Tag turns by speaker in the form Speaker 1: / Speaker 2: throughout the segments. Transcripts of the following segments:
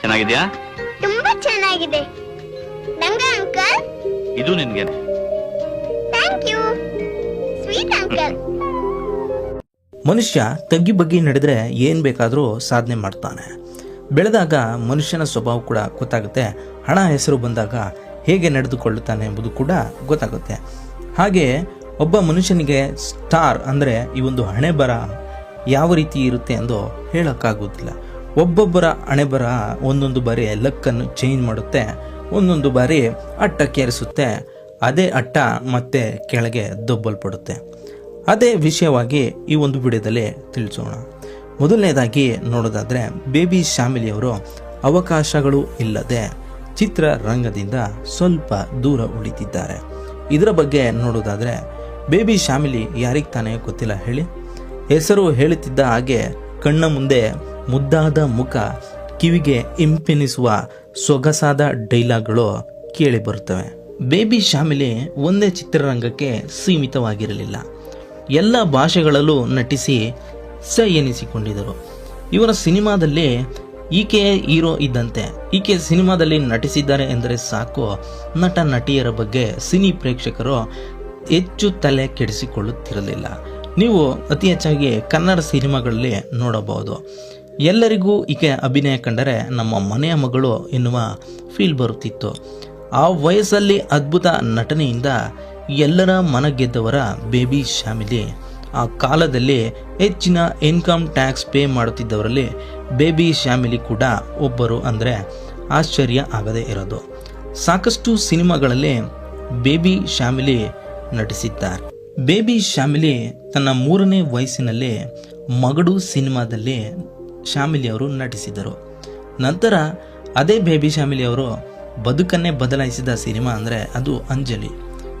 Speaker 1: ಚೆನ್ನಾಗಿದ್ಯಾ?
Speaker 2: ತುಂಬಾ ಚೆನ್ನಾಗಿದೆ. ನಂಗ ಅಂಕಲ್?
Speaker 1: ಇದು ನಿನ್ಗೆ.
Speaker 2: Thank you. Sweet uncle.
Speaker 3: ಮನುಷ್ಯ ತಗ್ಗಿ ಬಗ್ಗಿ ನಡೆದರೆ ಏನು ಬೇಕಾದರೂ ಸಾಧನೆ ಮಾಡ್ತಾನೆ. ಬೆಳೆದಾಗ ಮನುಷ್ಯನ ಸ್ವಭಾವ ಕೂಡ ಗೊತ್ತಾಗುತ್ತೆ. ಹಣ ಹೆಸರು ಬಂದಾಗ ಹೇಗೆ ನಡೆದುಕೊಳ್ಳುತ್ತಾನೆ ಎಂಬುದು ಕೂಡ ಗೊತ್ತಾಗುತ್ತೆ. ಹಾಗೆ ಒಬ್ಬ ಮನುಷ್ಯನಿಗೆ ಸ್ಟಾರ್ ಅಂದರೆ ಈ ಒಂದು ಹಣೆ ಬರ ಯಾವ ರೀತಿ ಇರುತ್ತೆ ಎಂದು ಹೇಳೋಕ್ಕಾಗೋದಿಲ್ಲ ಒಬ್ಬೊಬ್ಬರ ಅಣೆಬರ ಒಂದೊಂದು ಬಾರಿ ಲಕ್ಕನ್ನು ಚೇಂಜ್ ಮಾಡುತ್ತೆ, ಒಂದೊಂದು ಬಾರಿ ಅಟ್ಟಕ್ಕೇರಿಸುತ್ತೆ ಅದೇ ಅಟ್ಟ ಮತ್ತೆ ಕೆಳಗೆ ದೊಬ್ಬಲ್ಪಡುತ್ತೆ. ಅದೇ ವಿಷಯವಾಗಿ ಈ ಒಂದು ವಿಡಿಯೋದಲ್ಲಿ ತಿಳಿಸೋಣ. ಮೊದಲನೇದಾಗಿ ನೋಡೋದಾದರೆ, ಬೇಬಿ ಶಾಮಿಲಿಯವರು ಅವಕಾಶಗಳು ಇಲ್ಲದೆ ಚಿತ್ರರಂಗದಿಂದ ಸ್ವಲ್ಪ ದೂರ ಉಳಿತಿದ್ದಾರೆ ಇದರ ಬಗ್ಗೆ ನೋಡೋದಾದರೆ, ಬೇಬಿ ಶಾಮಿಲಿ ಯಾರಿಗೆ ತಾನೇ ಗೊತ್ತಿಲ್ಲ ಹೇಳಿ? ಹೆಸರು ಹೇಳುತ್ತಿದ್ದ ಹಾಗೆ ಕಣ್ಣ ಮುಂದೆ ಮುದ್ದಾದ ಮುಖ ಕಿವಿಗೆ ಇಂಪೆನಿಸುವ ಸೊಗಸಾದ ಡೈಲಾಗ್ಗಳು ಕೇಳಿ ಬರುತ್ತವೆ ಬೇಬಿ ಶಾಮಿಲಿ ಒಂದೇ ಚಿತ್ರರಂಗಕ್ಕೆ ಸೀಮಿತವಾಗಿರಲಿಲ್ಲ. ಎಲ್ಲ ಭಾಷೆಗಳಲ್ಲೂ ನಟಿಸಿ ಸ ಎನಿಸಿಕೊಂಡಿದ್ದರು. ಇವರ ಸಿನಿಮಾದಲ್ಲಿ ಈಕೆ ಹೀರೋ ಇದ್ದಂತೆ. ಈಕೆ ಸಿನಿಮಾದಲ್ಲಿ ನಟಿಸಿದ್ದಾರೆ ಎಂದರೆ ಸಾಕು. ನಟ ನಟಿಯರ ಬಗ್ಗೆ ಸಿನಿ ಪ್ರೇಕ್ಷಕರು ಹೆಚ್ಚು ತಲೆ ಕೆಡಿಸಿಕೊಳ್ಳುತ್ತಿರಲಿಲ್ಲ. ನೀವು ಅತಿ ಹೆಚ್ಚಾಗಿ ಕನ್ನಡ ಸಿನಿಮಾಗಳಲ್ಲಿ ನೋಡಬಹುದು. ಎಲ್ಲರಿಗೂ ಈಕೆ ಅಭಿನಯ ಕಂಡರೆ ನಮ್ಮ ಮನೆಯ ಮಗಳು ಎನ್ನುವ ಫೀಲ್ ಬರುತ್ತಿತ್ತು. ಆ ವಯಸ್ಸಲ್ಲಿ ಅದ್ಭುತ ನಟನೆಯಿಂದ ಎಲ್ಲರ ಮನ ಗೆದ್ದವರ ಬೇಬಿ ಶ್ಯಾಮಿಲಿ ಆ ಕಾಲದಲ್ಲಿ ಹೆಚ್ಚಿನ ಇನ್ಕಮ್ ಟ್ಯಾಕ್ಸ್ ಪೇ ಮಾಡುತ್ತಿದ್ದವರಲ್ಲಿ ಬೇಬಿ ಶ್ಯಾಮಿಲಿ ಕೂಡ ಒಬ್ಬರು ಅಂದರೆ ಆಶ್ಚರ್ಯ ಆಗದೇ ಇರೋದು. ಸಾಕಷ್ಟು ಸಿನಿಮಾಗಳಲ್ಲಿ ಬೇಬಿ ಶ್ಯಾಮಿಲಿ ನಟಿಸಿದ್ದಾರೆ. ಬೇಬಿ ಶ್ಯಾಮಿಲಿ ತನ್ನ ಮೂರನೇ ವಯಸ್ಸಿನಲ್ಲಿ ಮಗಡು ಸಿನಿಮಾದಲ್ಲಿ ಶಾಮಿಲಿ ಅವರು ನಟಿಸಿದರು. ನಂತರ ಅದೇ ಬೇಬಿ ಶಾಮಿಲಿ ಅವರು ಬದುಕನ್ನೇ ಬದಲಾಯಿಸಿದ ಸಿನಿಮಾ ಅಂದರೆ ಅದು ಅಂಜಲಿ.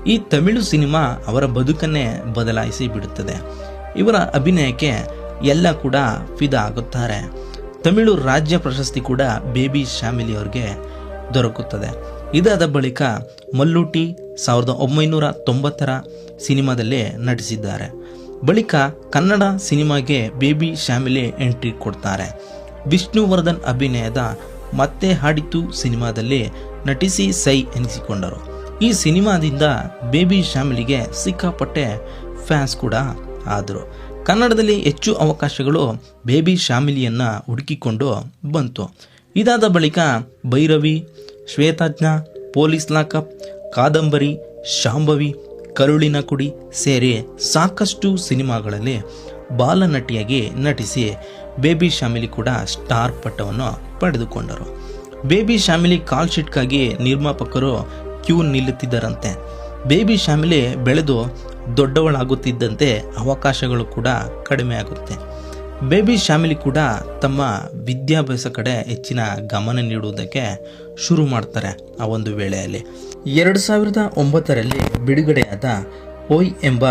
Speaker 3: ಈ ತಮಿಳು ಸಿನಿಮಾ ಅವರ ಬದುಕನ್ನೇ ಬದಲಾಯಿಸಿ ಬಿಡುತ್ತದೆ. ಇವರ ಅಭಿನಯಕ್ಕೆ ಎಲ್ಲ ಕೂಡ ಫಿದಾ ಆಗುತ್ತಾರೆ. ತಮಿಳು ರಾಜ್ಯ ಪ್ರಶಸ್ತಿ ಕೂಡ ಬೇಬಿ ಶಾಮಿಲಿ ಅವರಿಗೆ ದೊರಕುತ್ತದೆ. ಇದಾದ ಬಳಿಕ ಮಲ್ಲೂಟಿ ಸಾವಿರದ ಒಂಬೈನೂರ ತೊಂಬತ್ತರ ಸಿನಿಮಾದಲ್ಲಿ ನಟಿಸಿದ್ದಾರೆ. ಬಳಿಕ ಕನ್ನಡ ಸಿನಿಮಾಗೆ ಬೇಬಿ ಶ್ಯಾಮಿಲೆ ಎಂಟ್ರಿ ಕೊಡ್ತಾರೆ. ವಿಷ್ಣುವರ್ಧನ್ ಅಭಿನಯದ ಮತ್ತೆ ಹಾಡಿತು ಸಿನಿಮಾದಲ್ಲಿ ನಟಿಸಿ ಸೈ ಎನಿಸಿಕೊಂಡರು. ಈ ಸಿನಿಮಾದಿಂದ ಬೇಬಿ ಶ್ಯಾಮಿಲಿಗೆ ಸಿಕ್ಕಾಪಟ್ಟೆ ಫ್ಯಾನ್ಸ್ ಕೂಡ ಆದರು. ಕನ್ನಡದಲ್ಲಿ ಹೆಚ್ಚು ಅವಕಾಶಗಳು ಬೇಬಿ ಶ್ಯಾಮಿಲಿಯನ್ನು ಹುಡುಕಿಕೊಂಡು ಬಂತು. ಇದಾದ ಬಳಿಕ ಭೈರವಿ, ಶ್ವೇತಾಜ್ಞ, ಪೊಲೀಸ್ ಲಾಕಪ್, ಕಾದಂಬರಿ, ಶಾಂಭವಿ ಕರುಳಿನ ಕುಡಿ ಸೇರಿ ಸಾಕಷ್ಟು ಸಿನಿಮಾಗಳಲ್ಲಿ ಬಾಲನಟಿಯಾಗಿ ನಟಿಸಿ ಬೇಬಿ ಶಾಮಿಲಿ ಕೂಡ ಸ್ಟಾರ್ ಪಟ್ಟವನ್ನು ಪಡೆದುಕೊಂಡರು. ಬೇಬಿ ಶಾಮಿಲಿ ಕಾಲ್ ಶೀಟ್ಗಾಗಿ ನಿರ್ಮಾಪಕರು ಕ್ಯೂ ನಿಲ್ಲುತ್ತಿದ್ದರಂತೆ. ಬೇಬಿ ಶಾಮಿಲಿ ಬೆಳೆದು ದೊಡ್ಡವಳಾಗುತ್ತಿದ್ದಂತೆ ಅವಕಾಶಗಳು ಕೂಡ ಕಡಿಮೆ ಆಗುತ್ತೆ ಬೇಬಿ ಶ್ಯಾಮಿಲಿ ಕೂಡ ತಮ್ಮ ವಿದ್ಯಾಭ್ಯಾಸ ಕಡೆ ಹೆಚ್ಚಿನ ಗಮನ ನೀಡುವುದಕ್ಕೆ ಶುರು ಮಾಡ್ತಾರೆ ಆ ಒಂದು ವೇಳೆಯಲ್ಲಿ. ಎರಡು ಸಾವಿರದ ಒಂಬತ್ತರಲ್ಲಿ ಬಿಡುಗಡೆಯಾದ ಓಯ್ ಎಂಬ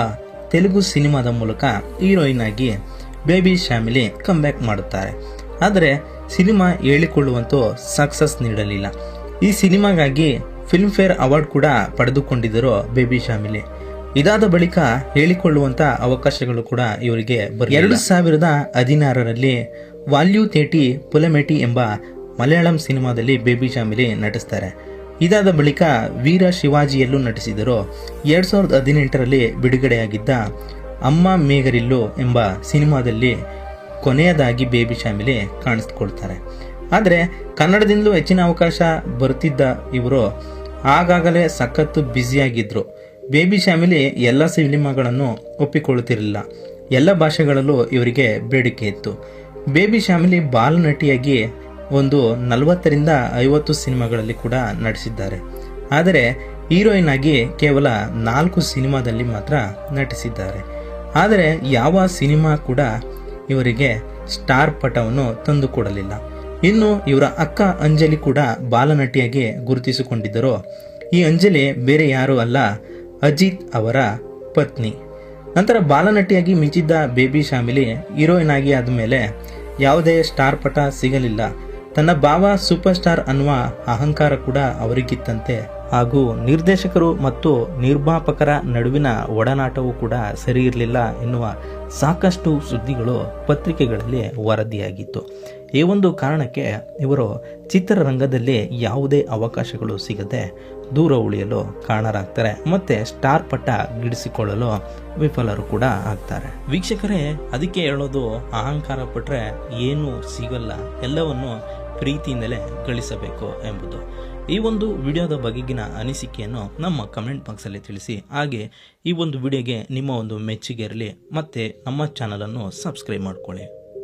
Speaker 3: ತೆಲುಗು ಸಿನಿಮಾದ ಮೂಲಕ ಹೀರೋಯಿನ್ ಆಗಿ ಬೇಬಿ ಶಾಮಿಲಿ ಕಮ್ಬ್ಯಾಕ್ ಮಾಡುತ್ತಾರೆ. ಆದರೆ ಸಿನಿಮಾ ಹೇಳಿಕೊಳ್ಳುವಂತೂ ಸಕ್ಸಸ್ ನೀಡಲಿಲ್ಲ. ಈ ಸಿನಿಮಾಗಾಗಿ ಫಿಲ್ಮ್ಫೇರ್ ಅವಾರ್ಡ್ ಕೂಡ ಪಡೆದುಕೊಂಡಿದ್ದರು ಬೇಬಿ ಶಾಮಿಲಿ ಇದಾದ ಬಳಿಕ ಹೇಳಿಕೊಳ್ಳುವಂತ ಅವಕಾಶಗಳು ಕೂಡ ಇವರಿಗೆ ಎರಡು ಸಾವಿರದ ಹದಿನಾರರಲ್ಲಿ ವಾಲ್ಯೂ ತೇಟಿ ಪುಲಮೇಟಿ ಎಂಬ ಮಲಯಾಳಂ ಸಿನಿಮಾದಲ್ಲಿ ಬೇಬಿ ಜಾಮಿಲಿ ನಟಿಸ್ತಾರೆ. ಇದಾದ ಬಳಿಕ ವೀರ ಶಿವಾಜಿಯಲ್ಲೂ ನಟಿಸಿದರು. ಎರಡು ಸಾವಿರದ ಹದಿನೆಂಟರಲ್ಲಿ ಬಿಡುಗಡೆಯಾಗಿದ್ದ ಅಮ್ಮ ಮೇಘರಿಲ್ಲು ಎಂಬ ಸಿನಿಮಾದಲ್ಲಿ ಕೊನೆಯದಾಗಿ ಬೇಬಿ ಶಾಮಿಲಿ ಕಾಣಿಸ್ಕೊಳ್ತಾರೆ. ಆದರೆ ಕನ್ನಡದಿಂದಲೂ ಹೆಚ್ಚಿನ ಅವಕಾಶ ಬರುತ್ತಿದ್ದ ಇವರು ಆಗಾಗಲೇ ಸಖತ್ತು ಬ್ಯುಸಿಯಾಗಿದ್ದರು ಬೇಬಿ ಶ್ಯಾಮಿಲಿ ಎಲ್ಲ ಸಿನಿಮಾಗಳನ್ನು ಒಪ್ಪಿಕೊಳ್ಳುತ್ತಿರಲಿಲ್ಲ. ಎಲ್ಲ ಭಾಷೆಗಳಲ್ಲೂ ಇವರಿಗೆ ಬೇಡಿಕೆ ಇತ್ತು. ಬೇಬಿ ಶ್ಯಾಮಿಲಿ ಬಾಲನಟಿಯಾಗಿ ಒಂದು ನಲವತ್ತರಿಂದ ಐವತ್ತು ಸಿನಿಮಾಗಳಲ್ಲಿ ಕೂಡ ನಟಿಸಿದ್ದಾರೆ. ಆದರೆ ಹೀರೋಯಿನ್ ಆಗಿ ಕೇವಲ ನಾಲ್ಕು ಸಿನಿಮಾದಲ್ಲಿ ಮಾತ್ರ ನಟಿಸಿದ್ದಾರೆ. ಆದರೆ ಯಾವ ಸಿನಿಮಾ ಕೂಡ ಇವರಿಗೆ ಸ್ಟಾರ್ ಪಟವನ್ನು ತಂದುಕೊಡಲಿಲ್ಲ ಇನ್ನು ಇವರ ಅಕ್ಕ ಅಂಜಲಿ ಕೂಡ ಬಾಲನಟಿಯಾಗಿ ಗುರುತಿಸಿಕೊಂಡಿದ್ದರು. ಈ ಅಂಜಲಿ ಬೇರೆ ಯಾರೂ ಅಲ್ಲ ಅಜಿತ್ ಅವರ ಪತ್ನಿ. ನಂತರ ಬಾಲನಟಿಯಾಗಿ ಮಿಂಚಿದ್ದ ಬೇಬಿ ಶಾಮಿಲಿ ಹೀರೋಯಿನ್ ಆಗಿ ಆದಮೇಲೆ ಯಾವುದೇ ಸ್ಟಾರ್ ಪಟ ಸಿಗಲಿಲ್ಲ. ತನ್ನ ಭಾವ ಸೂಪರ್ ಸ್ಟಾರ್ ಅನ್ನುವ ಅಹಂಕಾರ ಕೂಡ ಅವರಿಗಿತ್ತಂತೆ. ಹಾಗೂ ನಿರ್ದೇಶಕರು ಮತ್ತು ನಿರ್ಮಾಪಕರ ನಡುವಿನ ಒಡನಾಟವೂ ಕೂಡ ಸರಿ ಇರಲಿಲ್ಲ ಎನ್ನುವ ಸಾಕಷ್ಟು ಸುದ್ದಿಗಳು ಪತ್ರಿಕೆಗಳಲ್ಲಿ ವರದಿಯಾಗಿತ್ತು. ಈ ಒಂದು ಕಾರಣಕ್ಕೆ ಇವರು ಚಿತ್ರರಂಗದಲ್ಲಿ ಯಾವುದೇ ಅವಕಾಶಗಳು ಸಿಗದೆ ದೂರ ಉಳಿಯಲು ಕಾರಣರಾಗ್ತಾರೆ. ಮತ್ತೆ ಸ್ಟಾರ್ ಪಟ್ಟ ಗಿಡಿಸಿಕೊಳ್ಳಲು ವಿಫಲರು ಕೂಡ ಆಗ್ತಾರೆ. ವೀಕ್ಷಕರೇ, ಅದಕ್ಕೆ ಹೇಳೋದು ಅಹಂಕಾರ ಪಟ್ರೆ ಏನೂ ಸಿಗಲ್ಲ. ಎಲ್ಲವನ್ನು ಪ್ರೀತಿಯಿಂದಲೇ ಗಳಿಸಬೇಕು ಎಂಬುದು. ಈ ಒಂದು ವಿಡಿಯೋದ ಬಗೆಗಿನ ಅನಿಸಿಕೆಯನ್ನು ನಮ್ಮ ಕಮೆಂಟ್ ಬಾಕ್ಸಲ್ಲಿ ತಿಳಿಸಿ, ಹಾಗೆ ಈ ಒಂದು ವಿಡಿಯೋಗೆ ನಿಮ್ಮ ಒಂದು ಮೆಚ್ಚುಗೆ ಇರಲಿ, ಮತ್ತು ನಮ್ಮ ಚಾನಲನ್ನು ಸಬ್ಸ್ಕ್ರೈಬ್ ಮಾಡ್ಕೊಳ್ಳಿ.